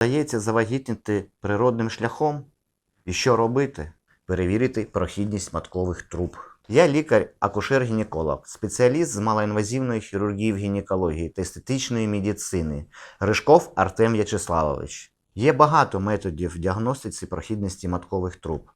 Дається завагітніти природним шляхом. І що робити? Перевірити прохідність маткових труб. Я лікар-акушер-гінеколог, спеціаліст з малоінвазивної хірургії в гінекології та естетичної медицини. Рижков Артем В'ячеславович. Є багато методів діагностиці прохідності маткових труб.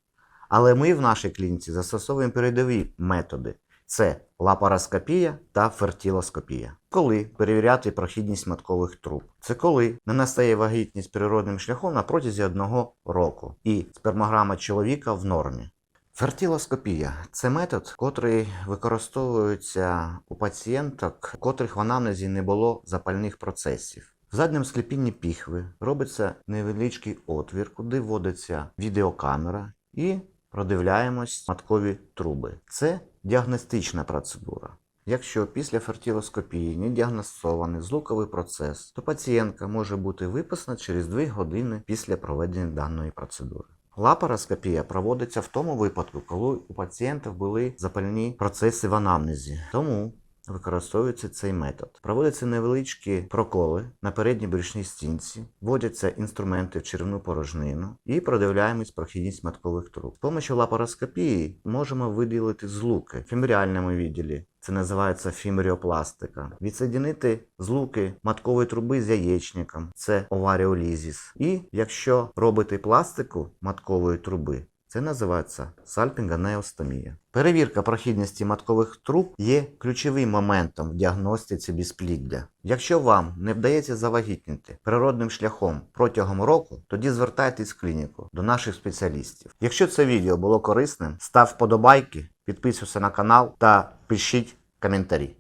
Але ми в нашій клініці застосовуємо передові методи: це лапароскопія та фертилоскопія. Коли перевіряти прохідність маткових труб? Це коли не настає вагітність природним шляхом на протязі одного року, і спермограма чоловіка в нормі. Фертилоскопія це метод, котрий використовується у пацієнток, у котрих в анамнезі не було запальних процесів. В задньому склепінні піхви робиться невеличкий отвір, куди вводиться відеокамера і продивляємось маткові труби. Це діагностична процедура. Якщо після фертілоскопії не діагностований злуковий процес, то пацієнтка може бути виписана через 2 години після проведення даної процедури. Лапароскопія проводиться в тому випадку, коли у пацієнтів були запальні процеси в анамнезі. Тому використовується цей метод. Проводяться невеличкі проколи на передній брюшній стінці, вводяться інструменти в черевну порожнину і продивляємось прохідність маткових труб. З допомогою лапароскопії можемо виділити злуки в фімеріальному відділі. Це називається фімеріопластика. Відсоединити злуки маткової труби з яєчником, це оваріолізіс. І якщо робити пластику маткової труби, це називається сальпінганеостомія. Перевірка прохідності маткових труб є ключовим моментом в діагностиці безпліддя. Якщо вам не вдається завагітніти природним шляхом протягом року, тоді звертайтесь в клініку до наших спеціалістів. Якщо це відео було корисним, став вподобайки, підписуйся на канал та пишіть коментарі.